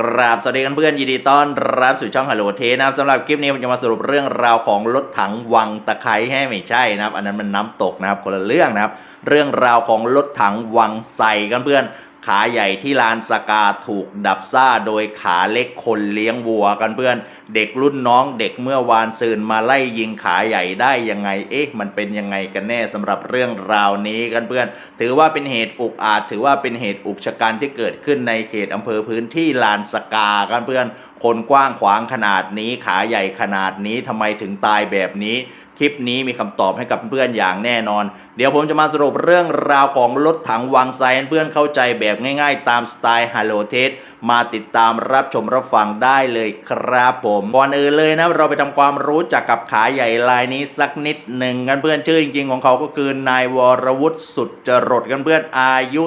กราบสวัสดีกันเพื่อนยินดีต้อนรับสู่ช่องฮัลโหลเทนะครับสำหรับคลิปนี้ผมจะมาสรุปเรื่องราวของรถถังวังตะไคร้ให้ไม่ใช่นะครับ อันนั้นมันน้ำตกนะครับคนละเรื่องนะครับ เรื่องราวของรถถังวังใสกันเพื่อน ขาใหญ่ที่ลานสกาถูกดับซ่าโดยขาเล็กคนเลี้ยงวัวกันเพื่อน เด็กรุ่นน้องเด็กเมื่อวานซืนมาไล่ยิงขาใหญ่ได้ยังไงเอ๊ะมันเป็นยังไงกันแน่สำหรับเรื่องราวนี้กันเพื่อน ถือว่าเป็นเหตุอุกอาจถือว่าเป็นเหตุอุกชะกันที่เกิดขึ้นในเขตอำเภอพื้นที่ลานสกากันเพื่อน คนกว้างขวางขนาดนี้ขาใหญ่ขนาดนี้ทำไมถึงตายแบบนี้ คลิปนี้มีคำตอบให้กับเพื่อนอย่างแน่นอน เดี๋ยวผมจะมาสรุปเรื่องราวของรถถังวังไซให้เพื่อนเข้าใจแบบง่ายๆ ตามสไตล์ฮัลโหลเทสมาติดตามรับชมรับฟังได้เลยครับผม ก่อนอื่นเลยนะเราไปทำความรู้จักกับขาใหญ่ลายนี้สักนิดหนึ่งกันเพื่อนชื่อจริงๆของเขาก็คือนายวรวุฒิสุดจรดกันเพื่อนอายุ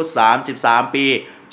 33 ปี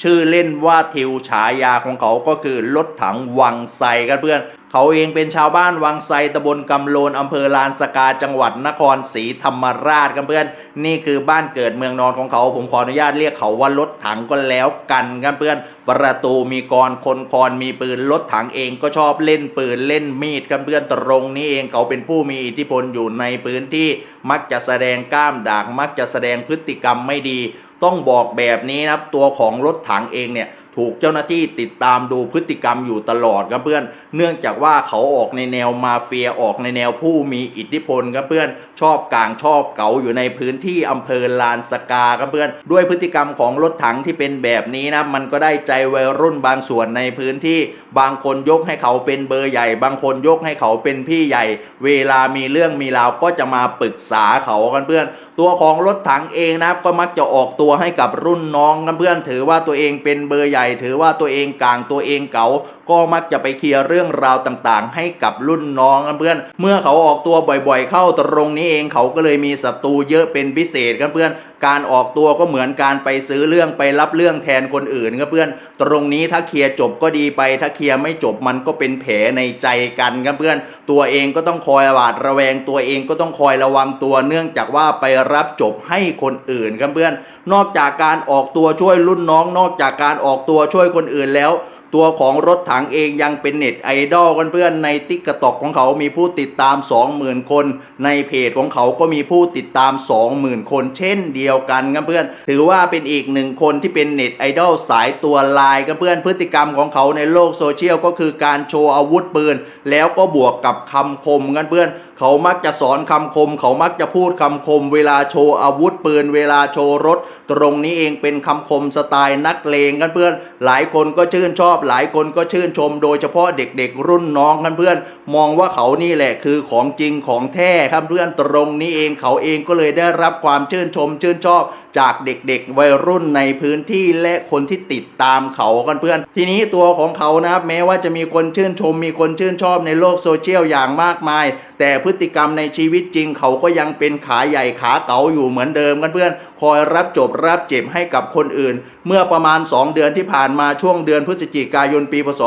ชื่อเล่นว่าทิวฉายาของเขาก็คือรถถังวังไซกันเพื่อน เขาเองเป็นชาวบ้านวังไซตำบลกำโลนอำเภอลานสกาจังหวัดนครศรีธรรมราชกันเพื่อน นี่คือบ้านเกิดเมืองนอนของเขา ผมขออนุญาตเรียกเขาว่ารถถังก็แล้วกันกันเพื่อน ประตูมีกรคนคอนมีปืนรถถังเองก็ชอบเล่นปืนเล่นมีดกันเพื่อนตรงนี้เองเขาเป็นผู้มีอิทธิพลอยู่ในพื้นที่มักจะแสดงกล้ามดากมักจะแสดงพฤติกรรมไม่ดี ต้องบอกแบบนี้นะครับตัวของรถถังเองเนี่ย ถูกเจ้าหน้าที่ติดตามดูพฤติกรรมอยู่ตลอดครับเพื่อน เนื่องจากว่าเขาออกในแนวมาเฟียออกในแนวผู้มีอิทธิพลครับเพื่อน ชอบกลางชอบเก๋าอยู่ในพื้นที่อำเภอลานสกาครับเพื่อน ด้วยพฤติกรรมของรถถังที่เป็นแบบนี้นะมันก็ได้ใจวัยรุ่นบางส่วนในพื้นที่ บางคนยกให้เขาเป็นเบอร์ใหญ่ บางคนยกให้เขาเป็นพี่ใหญ่ เวลามีเรื่องมีราวก็จะมาปรึกษาเขากันเพื่อน ตัวของรถถังเองนะก็มักจะออกตัวให้กับรุ่นน้องกันเพื่อน ถือว่าตัวเองเป็นเบอร์ใหญ่ถือว่าตัวเองกลางตัวเองเก๋าก็มักจะไปเคลียร์เรื่องราวต่างๆ ให้กับรุ่นน้องกันเพื่อน เมื่อเขาออกตัวบ่อยๆ เข้าตรงนี้เองเขาก็เลยมีศัตรูเยอะเป็นพิเศษกันเพื่อนการออกตัวก็เหมือนการไปซื้อเรื่องไปรับเรื่องแทนคนอื่นครับเพื่อน ตรงนี้ถ้าเคลียร์จบก็ดีไป ถ้าเคลียร์ไม่จบมันก็เป็นแผลในใจกันครับเพื่อน ตัวเองก็ต้องคอยหวาดระแวงตัวเองก็ต้องคอยระวังตัวเนื่องจากว่าไปรับจบให้คนอื่นครับเพื่อน นอกจากการออกตัวช่วยรุ่นน้อง นอกจากการออกตัวัวช่วยคนอื่นแล้ว ตัวของรถถังเองยังเป็นเน็ตไอดอลกันเพื่อนในติ๊กตอกของเขามีผู้ติดตาม 20,000 คน ในเพจของเขาก็มีผู้ติดตาม 20,000 คน เช่นเดียวกันกันเพื่อน ถือว่าเป็นอีกหนึ่งคนที่เป็นเน็ตไอดอลสายตัวลายกันเพื่อนพฤติกรรมของเขาในโลกโซเชียลก็คือการโชว์อาวุธปืน แล้วก็บวกกับคำคมกันเพื่อน เขามักจะสอนคำคม เขามักจะพูดคำคม เวลาโชว์อาวุธปืน เวลาโชว์รถ ตรงนี้เองเป็นคำคมสไตล์นักเลงกันเพื่อน หลายคนก็ชื่นชอบหลายคนก็ชื่นชม โดยเฉพาะเด็กๆ รุ่นน้องกันเพื่อนมองว่าเขานี่แหละคือของจริงของแท้ครับเพื่อนตรงนี้เองเขาเองก็เลยได้รับความชื่นชมชื่นชอบจากเด็กๆ วัยรุ่นในพื้นที่และคนที่ติดตามเขากันเพื่อน ทีนี้ตัวของเขานะครับแม้ว่าจะมีคนชื่นชม มีคนชื่นชอบในโลกโซเชียลอย่างมากมาย แต่พฤติกรรมในชีวิตจริง เขาก็ยังเป็นขาใหญ่ขาเก๋าอยู่เหมือนเดิมกันเพื่อน คอยรับจบรับเจ็บให้กับคนอื่น เมื่อประมาณ 2 เดือนที่ผ่านมาช่วงเดือนพฤศจิกกายนปีพศ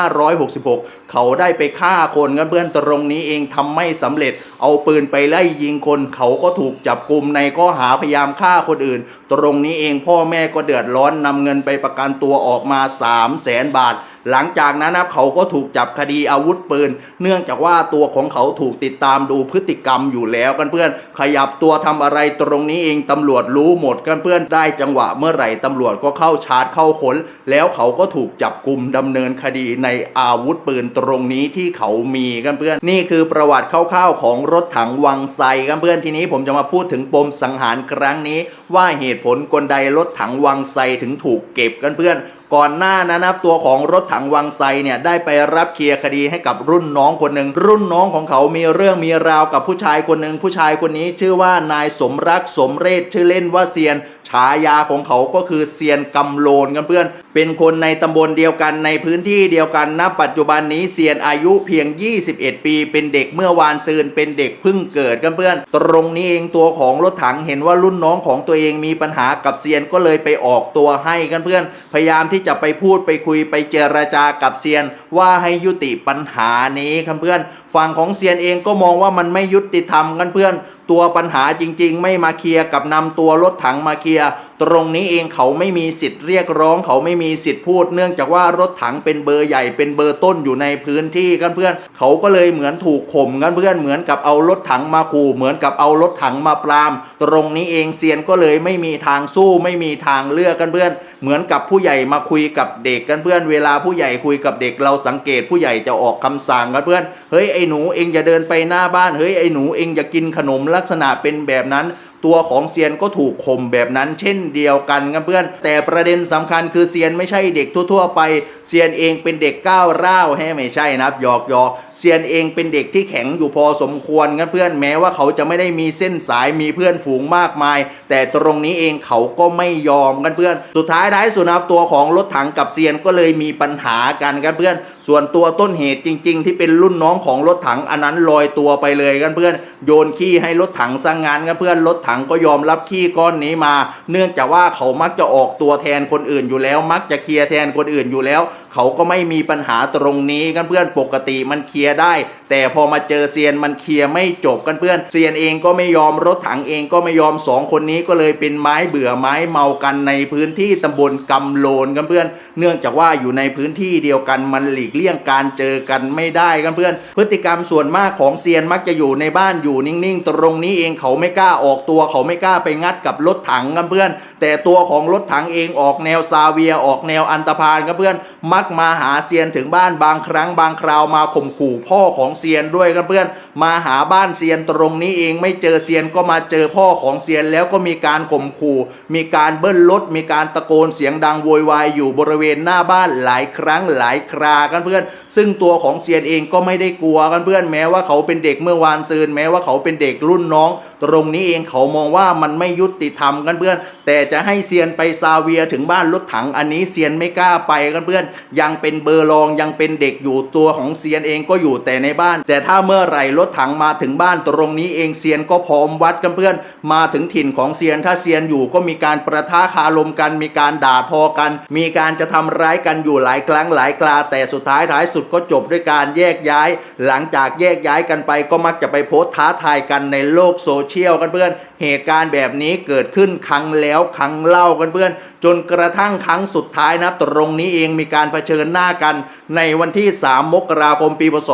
2566 เขาได้ไปฆ่าคนกันเพื่อนตรงนี้เองทำไม่สำเร็จ เอาปืนไปไล่ยิงคน เขาก็ถูกจับกลุ่มในข้อหาพยายามฆ่าคนอื่น ตรงนี้เองพ่อแม่ก็เดือดร้อนนำเงินไปประกันตัวออกมา 3 0 0แสนบาทหลังจากนั้นนะเขาก็ถูกจับคดีอาวุธปืน เนื่องจากว่าตัวของเขาถูกติดตามดูพฤติกรรมอยู่แล้วกันเพื่อน ขยับตัวทำอะไรตรงนี้เองตำรวจรู้หมดกันเพื่อนได้จังหวะเมื่อไหร่ตำรวจก็เข้าชาร์จเข้าขนแล้วเขาก็ถูกจับกลุ่มดำเนินคดีในอาวุธปืนตรงนี้ที่เขามีกันเพื่อน นี่คือประวัติคร่าวๆของรถถังวังไซกันเพื่อนทีนี้ผมจะมาพูดถึงปมสังหารครั้งนี้ ว่าเหตุผลกลใดรถถังวังไซถึงถูกเก็บกันเพื่อน ก่อนหน้านั้นนะครับตัวของรถถังวังไซเนี่ยได้ไปรับเคลียร์คดีให้กับรุ่นน้องคนหนึ่งรุ่นน้องของเขามีเรื่องมีราวกับผู้ชายคนหนึ่งผู้ชายคนนี้ชื่อว่านายสมรักสมเรศชื่อเล่นว่าเซียนฉายาของเขาก็คือเซียนกำโลนกันเพื่อน เป็นคนในตำบลเดียวกันในพื้นที่เดียวกันณปัจจุบันนี้เซียนอายุเพียง 21 ปี เป็นเด็กเมื่อวานซืนเป็นเด็กเพิ่งเกิดกันเพื่อน ตรงนี้เองตัวของรถถังเห็นว่ารุ่นน้องของตัวเองมีปัญหากับเซียนก็เลยไปออกตัวให้กันเพื่อน พยายามที่จะไปพูดไปคุยไปเจรจากับเซียน ว่าให้ยุติปัญหานี้ครับเพื่อน ฝั่งของเซียนเองก็มองว่ามันไม่ยุติธรรมกันเพื่อนตัวปัญหาจริง ๆ ไม่มาเคลียร์กับนำตัวรถถังมาเคลียร์ตรงนี้เองเขาไม่มีสิทธิ์เรียกร้อง เขาไม่มีสิทธิ์พูด เนื่องจากว่ารถถังเป็นเบอร์ใหญ่เป็นเบอร์ต้นอยู่ในพื้นที่กันเพื่อน เขาก็เลยเหมือนถูกข่มกันเพื่อนเหมือนกับเอารถถังมาขู่เหมือนกับเอารถถังมาปราม ตรงนี้เองเซียนก็เลยไม่มีทางสู้ไม่มีทางเลือกกันเพื่อน เหมือนกับผู้ใหญ่มาคุยกับเด็กกันเพื่อน เวลาผู้ใหญ่คุยกับเด็กเราสังเกตผู้ใหญ่จะออกคำสั่งกันเพื่อนเฮ้ยไอหนูเองอย่าเดินไปหน้าบ้านเฮ้ยไอ้หนูเองอย่ากินขนมลักษณะเป็นแบบนั้น ตัวของเซียนก็ถูกข่มแบบนั้น เช่นเดียวกันกันเพื่อน แต่ประเด็นสำคัญคือเซียนไม่ใช่เด็กทั่ว ๆ ไปเซียนเองเป็นเด็กก้าวร้าวให้ไม่ใช่นะครับหยอกหยอกเซียนเองเป็นเด็กที่แข็งอยู่พอสมควรกันเพื่อนแม้ว่าเขาจะไม่ได้มีเส้นสายมีเพื่อนฝูงมากมาย แต่ตรงนี้เองเขาก็ไม่ยอมกันเพื่อน สุดท้ายท้ายสุดนะครับตัวของรถถังกับเซียนก็เลยมีปัญหากันกันเพื่อน ส่วนตัวต้นเหตุจริง ๆ ที่เป็นรุ่นน้องของรถถังอันนั้นลอยตัวไปเลยกันเพื่อน โยนขี้ให้รถถังสร้างงานกันเพื่อนรถถังก็ยอมรับขี้ก้อนนี้มา เนื่องจากว่าเขามักจะออกตัวแทนคนอื่นอยู่แล้ว มักจะเคลียร์แทนคนอื่นอยู่แล้วเขาก็ไม่มีปัญหาตรงนี้กันเพื่อนปกติมันเคลียร์ได้ แต่พอมาเจอเซียนมันเคลียร์ไม่จบกันเพื่อนเซียนเองก็ไม่ยอมรถถังเองก็ไม่ยอมสองคนนี้ก็เลยเป็นไม้เบื่อไม้เมากันในพื้นที่ตำบลกำโลนกันเพื่อน เนื่องจากว่าอยู่ในพื้นที่เดียวกันมันหลีกเลี่ยงการเจอกันไม่ได้กันเพื่อน พฤติกรรมส่วนมากของเซียนมักจะอยู่ในบ้านอยู่นิ่งๆ ตรงนี้เองเขาไม่กล้าออกตัว เขาไม่กล้าไปงัดกับรถถังกันเพื่อน แต่ตัวของรถถังเองออกแนวซาเวียออกแนวอันตพานกันเพื่อนมัมักมาหาเซียนถึงบ้านบางครั้งบางคราวมาข่มขู่พ่อของเซียนด้วยกันเพื่อนมาหาบ้านเซียนตรงนี้เองไม่เจอเซียนก็มาเจอพ่อของเซียนแล้วก็มีการข่มขู่ มีการเบิ้ลรถมีการตะโกนเสียงดังโวยวายอยู่บริเวณหน้าบ้านหลายครั้งหลายครากันเพื่อน ซึ่งตัวของเซียนเองก็ไม่ได้กลัวกันเพื่อนแม้ว่าเขาเป็นเด็กเมื่อวานซืนแม้ว่าเขาเป็นเด็กรุ่นน้อง ตรงนี้เองเขามองว่ามันไม่ยุติธรรมกันเพื่อน แต่จะให้เซียนไปซาเวียถึงบ้านรถถังอันนี้เซียนไม่กล้าไปกันเพื่อนยังเป็นเบอร์รองยังเป็นเด็กอยู่ตัวของเซียนเองก็อยู่แต่ในบ้าน แต่ถ้าเมื่อไหร่รถถังมาถึงบ้านตรงนี้เองเซียนก็พร้อมวัดกันเพื่อน มาถึงถิ่นของเซียนถ้าเซียนอยู่ก็มีการประทะคารมกันมีการด่าทอกัน มีการจะทำร้ายกันอยู่หลายครั้งหลายคราแต่สุดท้ายท้ายสุดก็จบด้วยการแยกย้าย หลังจากแยกย้ายกันไปก็มักจะไปโพสท้าทายกันในโลกโซเชียลกันเพื่อน เหตุการณ์แบบนี้เกิดขึ้นครั้งแล้วครั้งเล่ากันเพื่อน จนกระทั่งครั้งสุดท้ายนะตรงนี้เองมีการเผชิญหน้ากันในวันที่ 3 มกราคมปีพศ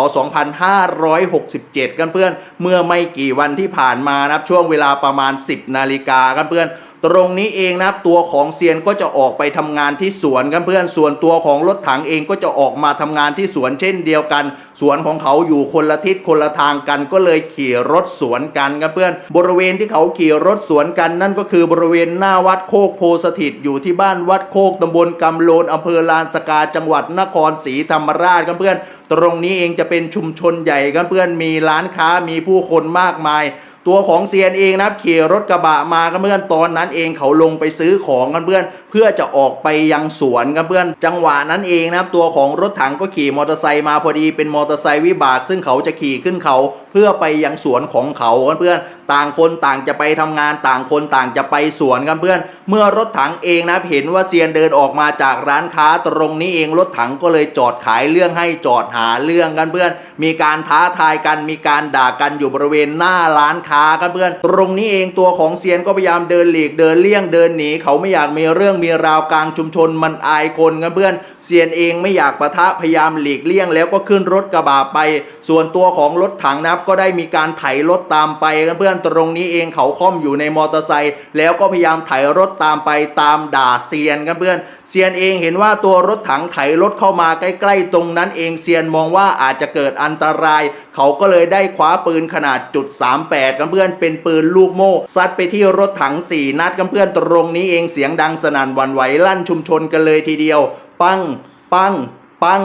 2567 กันเพื่อน เมื่อไม่กี่วันที่ผ่านมานะครับช่วงเวลาประมาณ 10 นาฬิกากันเพื่อน ตรงนี้เองนะครับตัวของเซียนก็จะออกไปทำงานที่สวนกันเพื่อนส่วนตัวของรถถังเองก็จะออกมาทำงานที่สวนเช่นเดียวกัน สวนของเขาอยู่คนละทิศคนละทางกัน ก็เลยขี่รถสวนกันกันเพื่อน บริเวณที่เขาขี่รถสวนกัน นั่นก็คือบริเวณหน้าวัดโคกโพสถิตอยู่ที่บ้านวัดโคกตำบลกำโลนอำเภอลานสกาจังหวัดนครศรีธรรมราชกันเพื่อน ตรงนี้เองจะเป็นชุมชนใหญ่กันเพื่อนมีร้านค้ามีผู้คนมากมายตัวของเซียนเองนะครับขี่รถกระบะมากันเพื่อนตอนนั้นเองเขาลงไปซื้อของกันเพื่อน เพื่อจะออกไปยังสวนกันเพื่อน จังหวะนั้นเองนะครับตัวของรถถังก็ขี่มอเตอร์ไซค์มาพอดีเป็นมอเตอร์ไซค์วิบาก ซึ่งเขาจะขี่ขึ้นเขาเพื่อไปยังสวนของเขากันเพื่อน ต่างคนต่างจะไปทำงานต่างคนต่างจะไปสวนกันเพื่อน เมื่อรถถังเองนะครับเห็นว่าเซียนเดินออกมาจากร้านค้าตรงนี้เองรถถังก็เลยจอดขายเรื่องให้จอดหาเรื่องกันเพื่อน มีการท้าทายกันมีการด่ากันอยู่บริเวณหน้าร้านค้ากันเพื่อน ตรงนี้เองตัวของเซียนก็พยายามเดินหลีกเดินเลี่ยงเดินหนีเขาไม่อยากมีเรื่องมีราวกลางชุมชนมันอายคนกันเพื่อนเซียนเองไม่อยากปะทะพยายามหลีกเลี่ยง แล้วก็ขึ้นรถกระบะไป ส่วนตัวของรถถังนับก็ได้มีการไถรถตามไปกันเพื่อนตรงนี้เองเขาค่อมอยู่ในมอเตอร์ไซค์แล้วก็พยายามไถรถตามไปตามด่าเซียนกันเพื่อนเซียนเองเห็นว่าตัวรถถังไถรถเข้ามาใกล้ ๆ ตรงนั้นเองเซียนมองว่าอาจจะเกิดอันตราย เขาก็เลยได้คว้าปืนขนาดจุด38กันเพื่อนเป็นปืนลูกโม่ซัดไปที่รถถัง 4 นัดกันเพื่อนตรงนี้เองเสียงดังสนั่นวันไหวลั่นชุมชนกันเลยทีเดียว ปัง ปัง ปัง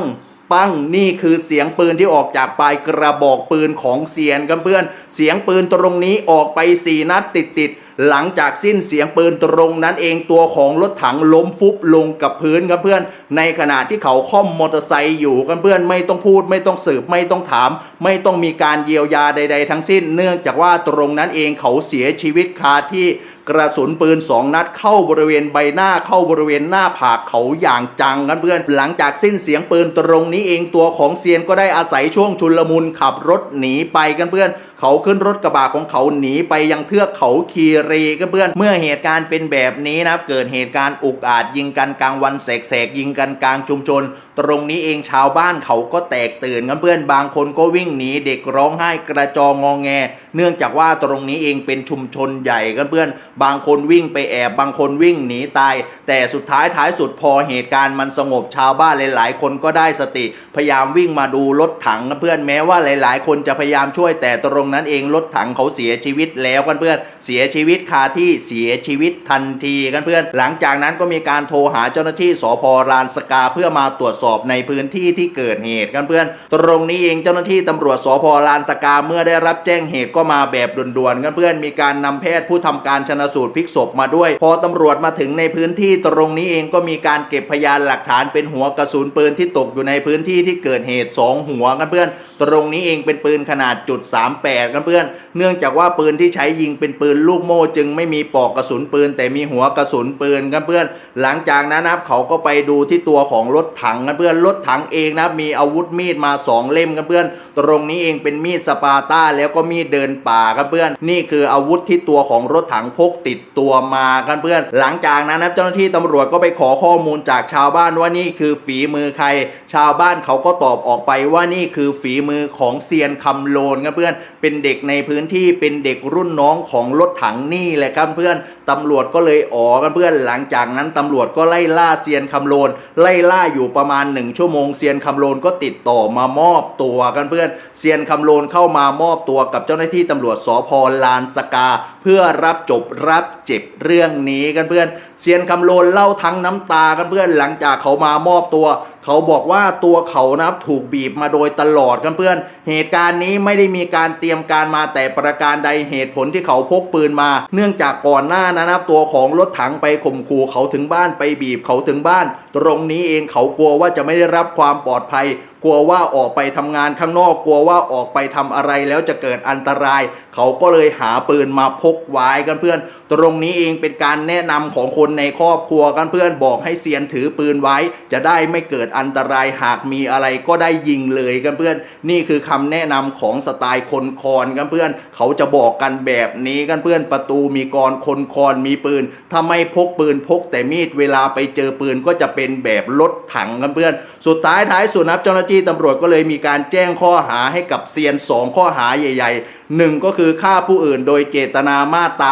ปังนี่คือเสียงปืนที่ออกจากปลายกระบอกปืนของเซียนกันเพื่อน เสียงปืนตรงนี้ออกไป 4 นัดติดติด หลังจากสิ้นเสียงปืนตรงนั้นเองตัวของรถถังล้มฟุบลงกับพื้นครับเพื่อน ในขณะที่เขาค่อมมอเตอร์ไซค์อยู่กันเพื่อนไม่ต้องพูดไม่ต้องสืบไม่ต้องถาม ไม่ต้องมีการเยียวยาใด ๆ ทั้งสิ้น เนื่องจากว่าตรงนั้นเองเขาเสียชีวิตคาที่ กระสุนปืน 2 นัดเข้าบริเวณใบหน้าเข้าบริเวณหน้าผากเขาอย่างจังกันเพื่อน หลังจากสิ้นเสียงปืนตรงนี้เองตัวของเซียนก็ได้อาศัยช่วงชุลมุนขับรถหนีไปกันเพื่อน เขาขึ้นรถกระบะของเขาหนีไปยังเทือกเขาคีรีกันเพื่อน เมื่อเหตุการณ์เป็นแบบนี้นะครับเกิดเหตุการณ์อุกอาจยิงกันกลางวันแสกๆยิงกันกลางชุมชน ตรงนี้เองชาวบ้านเขาก็แตกตื่นกันเพื่อนบางคนก็วิ่งหนีเด็กร้องไห้กระจองงอแง เนื่องจากว่าตรงนี้เองเป็นชุมชนใหญ่กันเพื่อนบางคนวิ่งไปแอบบางคนวิ่งหนีตาย แต่สุดท้ายท้ายสุดพอเหตุการณ์มันสงบชาวบ้านหลาย ๆ คนก็ได้สติ พยายามวิ่งมาดูรถถังกันเพื่อนแม้ว่าหลาย ๆ คนจะพยายามช่วยแต่ตรงนั้นเองรถถังเขาเสียชีวิตแล้วกันเพื่อนเสียชีวิตคาที่เสียชีวิตทันทีกันเพื่อน หลังจากนั้นก็มีการโทรหาเจ้าหน้าที่สพลานสกาเพื่อมาตรวจสอบในพื้นที่ที่เกิดเหตุกันเพื่อน ตรงนี้เองเจ้าหน้าที่ตำรวจสพลานสกาเมื่อได้รับแจ้งเหตุก็มาแบบด่วนๆกันเพื่อนมีการนำแพทย์ผู้ทำการชนสูตรพลิกศพมาด้วย พอตำรวจมาถึงในพื้นที่ตรงนี้เองก็มีการเก็บพยานหลักฐานเป็นหัวกระสุนปืนที่ตกอยู่ในพื้นที่ที่เกิดเหตุ 2 หัวกันเพื่อน ตรงนี้เองเป็นปืนขนาดจุด38กันเพื่อน เนื่องจากว่าปืนที่ใช้ยิงเป็นปืนลูกโม่จึงไม่มีปอกกระสุนปืน แต่มีหัวกระสุนปืนกันเพื่อน หลังจากนั้นนะครับเขาก็ไปดูที่ตัวของรถถังกันเพื่อนรถถังเองนะมีอาวุธมีดมาสองเล่มกันเพื่อน ตรงนี้เองเป็นมีดสปาร์ต้าแล้วก็มีดเดินป่ากันเพื่อน นี่คืออาวุธที่ตัวของรถถังพกติดตัวมากันเพื่อน หลังจากนั้นนะเจ้าหน้าที่ตำรวจก็ไปขอข้อมูลจากชาวบ้านว่านี่คือฝีมือใคร ชาวบ้านเขาก็ตอบออกไปว่านี่คือฝีมือของเซียนคำโลนกันเพื่อน เป็นเด็กในพื้นที่เป็นเด็กรุ่นน้องของรถถังนี่แหละครับเพื่อนตำรวจก็เลยอ๋อกันเพื่อนหลังจากนั้นตำรวจก็ไล่ล่าเซียนคำโลนไล่ล่าอยู่ประมาณหนึ่งชั่วโมงเซียนคำโลนก็ติดต่อมามอบตัวกันเพื่อนเซียนคำโลนเข้ามามอบตัวกับเจ้าหน้าที่ตำรวจสพลานสกา เพื่อรับจบรับเจ็บเรื่องนี้กันเพื่อนเซียนคำโลนเล่าทั้งน้ำตากันเพื่อนหลังจากเขามามอบตัว เขาบอกว่าตัวเขานะครับถูกบีบมาโดยตลอดกันเพื่อน เหตุการณ์นี้ไม่ได้มีการเตรียมการมาแต่ประการใดเหตุผลที่เขาพกปืนมา เนื่องจากก่อนหน้านะครับตัวของรถถังไปข่มขู่เขาถึงบ้านไปบีบเขาถึงบ้าน ตรงนี้เองเขากลัวว่าจะไม่ได้รับความปลอดภัยกลัวว่าออกไปทำงานข้างนอกกลัวว่าออกไปทำอะไรแล้วจะเกิดอันตราย เขาก็เลยหาปืนมาพกไว้กันเพื่อน ตรงนี้เองเป็นการแนะนำของคนในครอบครัวกันเพื่อนบอกให้เซียนถือปืนไว้ จะได้ไม่เกิดอันตรายหากมีอะไรก็ได้ยิงเลยกันเพื่อน นี่คือคำแนะนำของสไตล์คนคอนกันเพื่อน เขาจะบอกกันแบบนี้กันเพื่อนประตูมีกรคนคอนมีปืนถ้าไม่พกปืนพกแต่มีดเวลาไปเจอปืนก็จะเป็นแบบรถถังกันเพื่อน สุดท้ายท้ายสุดนับเจ้าหน้าที่ตำรวจก็เลยมีการแจ้งข้อหาให้กับเซียน 2 ข้อหาใหญ่ ๆ หนึ่งก็คือฆ่าผู้อื่นโดยเจตนามาตรา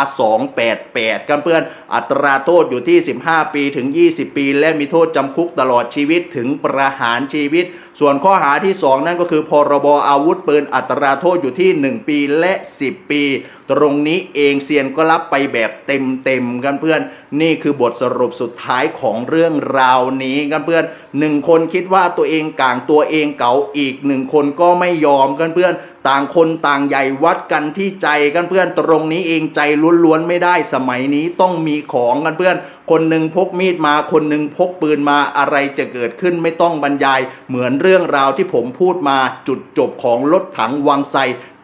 288 กันเพื่อนอัตราโทษอยู่ที่ 15 ปีถึง 20 ปี และมีโทษจำคุกตลอดชีวิตถึงประหารชีวิต ส่วนข้อหาที่ 2 นั่นก็คือ พรบอาวุธปืนอัตราโทษอยู่ที่ 1 ปีและ 10 ปี ตรงนี้เองเซียนก็รับไปแบบเต็มๆกันเพื่อน นี่คือบทสรุปสุดท้ายของเรื่องราวนี้กันเพื่อนหนึ่งคนคิดว่าตัวเองกลางตัวเองเก่าอีกหนึ่งคนก็ไม่ยอมกันเพื่อน ต่างคนต่างใหญ่วัดกันที่ใจกันเพื่อนตรงนี้เองใจล้วนๆไม่ได้สมัยนี้ต้องมีของกันเพื่อนคนหนึ่งพกมีดมาคนหนึ่งพกปืนมาอะไรจะเกิดขึ้นไม่ต้องบรรยาย เหมือนเรื่องราวที่ผมพูดมาจุดจบของรถถังวังไซ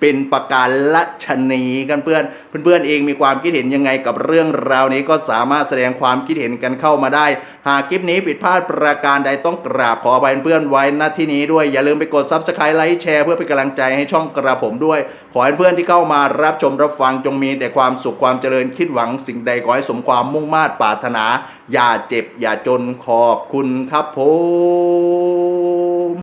เป็นประการละชนีกันเพื่อนเพื่อนๆเองมีความคิดเห็นยังไงกับเรื่องราวนี้ก็สามารถแสดงความคิดเห็นกันเข้ามาได้ หากคลิปนี้ผิดพลาดประการใดต้องกราบขออภัยเพื่อนไว้ณที่นี้ด้วยอย่าลืมไปกด subscribe ไลค์แชร์เพื่อเป็นกำลังใจให้ช่องกระผมด้วย ขอให้เพื่อนที่เข้ามารับชมรับฟังจงมีแต่ความสุขความเจริญคิดหวังสิ่งใดขอให้สมความมุ่งมา่ปรารถนา อย่าเจ็บอย่าจนขอบคุณครับผม